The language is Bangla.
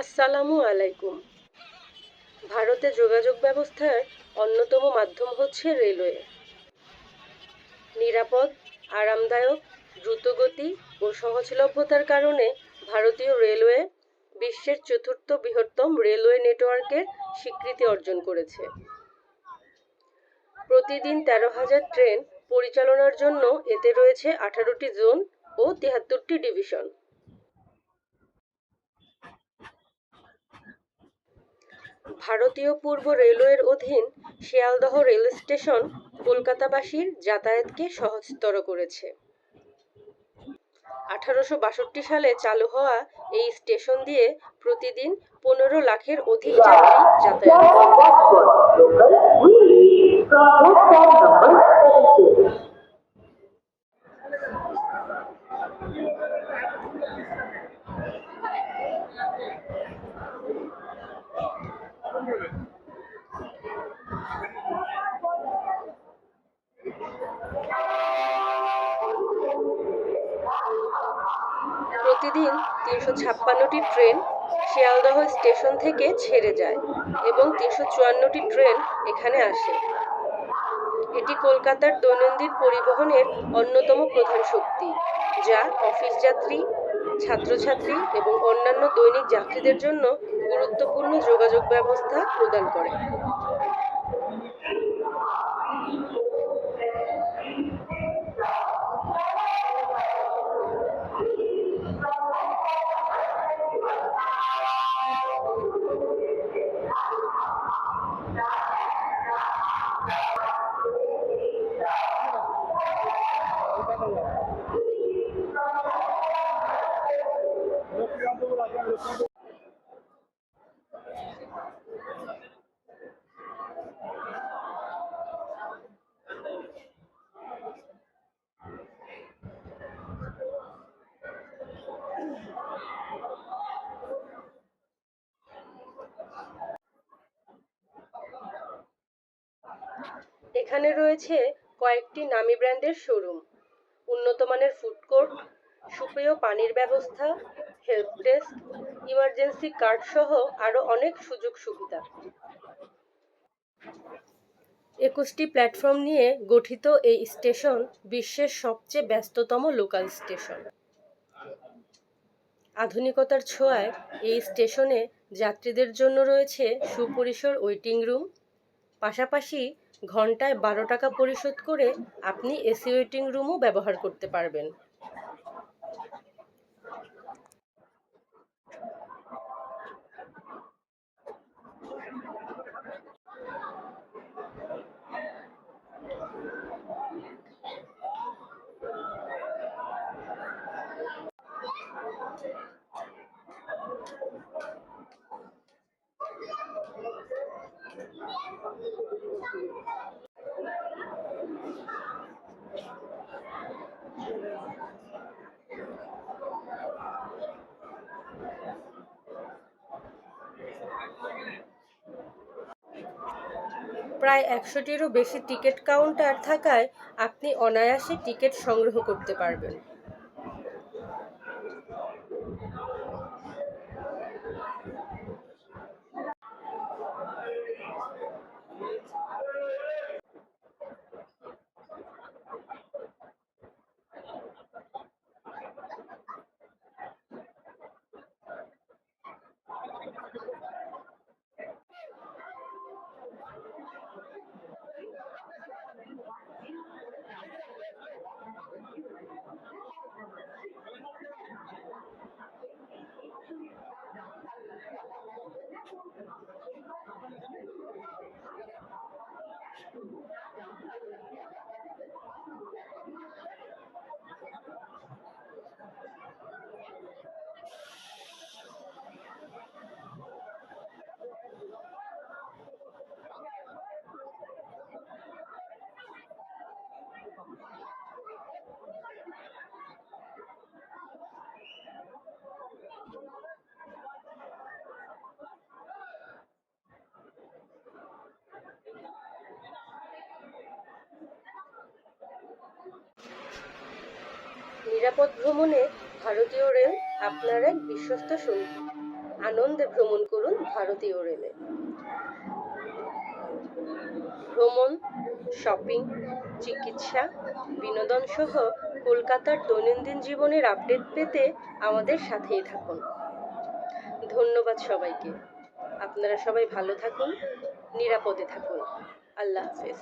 আসসালামু আলাইকুম। ভারতে যোগাযোগ ব্যবস্থার অন্যতম মাধ্যম হচ্ছে রেলওয়ে। নিরাপদ, আরামদায়ক, দ্রুতগতি ও সহজলভ্যতার কারণে ভারতীয় রেলওয়ে বিশ্বের চতুর্থ বৃহত্তম রেলওয়ে নেটওয়ার্কের স্বীকৃতি অর্জন করেছে। প্রতিদিন তেরো হাজার ট্রেন পরিচালনার জন্য এতে রয়েছে আঠারোটি জোন ও তিয়াত্তরটি ডিভিশন। ভারতীয় পূর্ব রেলওয়ের অধীন শিয়ালদহ রেল স্টেশন কলকাতাবাসীর যাতায়াতকে সহজতর করেছে। আঠারোশো বাষট্টি সালে চালু হওয়া এই স্টেশন দিয়ে প্রতিদিন পনেরো লাখের অধিক যাত্রী যাতায়াত করে। প্রতিদিন তিনশো ছাপ্পান্নটি ট্রেন শিয়ালদহ স্টেশন থেকে ছেড়ে যায় এবং তিনশো চুয়ান্নটি ট্রেন এখানে আসে। এটি কলকাতার দৈনন্দিন পরিবহনের অন্যতম প্রধান শক্তি, যা অফিস যাত্রী, ছাত্রছাত্রী এবং অন্যান্য দৈনিক যাত্রীদের জন্য গুরুত্বপূর্ণ যোগাযোগ ব্যবস্থা প্রদান করে। Obrigado, এখানে রয়েছে কয়েকটি নামি ব্র্যান্ডের শোরুম, উন্নত মানের ফুড কোর্ট সুপেয় পানির ব্যবস্থা, হেল্প ডেস্ক, ইমার্জেন্সি কার্ড সহ আরও অনেক সুযোগ সুবিধা। একুশটি প্ল্যাটফর্ম নিয়ে গঠিত এই স্টেশন বিশ্বের সবচেয়ে ব্যস্ততম লোকাল স্টেশন। আধুনিকতার ছোঁয়ায় এই স্টেশনে যাত্রীদের জন্য রয়েছে সুপরিসর ওয়েটিং রুম, পাশাপাশি ঘন্টায় বারো টাকা পরিশোধ করে আপনি এসি ওয়েটিং রুমও ব্যবহার করতে পারবেন। প্রায় একশোটিরও বেশি টিকিট কাউন্টার থাকায় আপনি অনায়াসে টিকিট সংগ্রহ করতে পারবেন। down. নিরাপদ ভ্রমণে ভারতীয় রেল আপনার এক বিশ্বস্ত সঙ্গী। আনন্দে ভ্রমণ করুন ভারতীয় রেলে। ভ্রমণ, শপিং, চিকিৎসা বিনোদন সহ কলকাতার দৈনন্দিন জীবনের আপডেট পেতে আমাদের সাথেই থাকুন। ধন্যবাদ সবাইকে। আপনারা সবাই ভালো থাকুন, নিরাপদে থাকুন। আল্লাহ হাফেজ।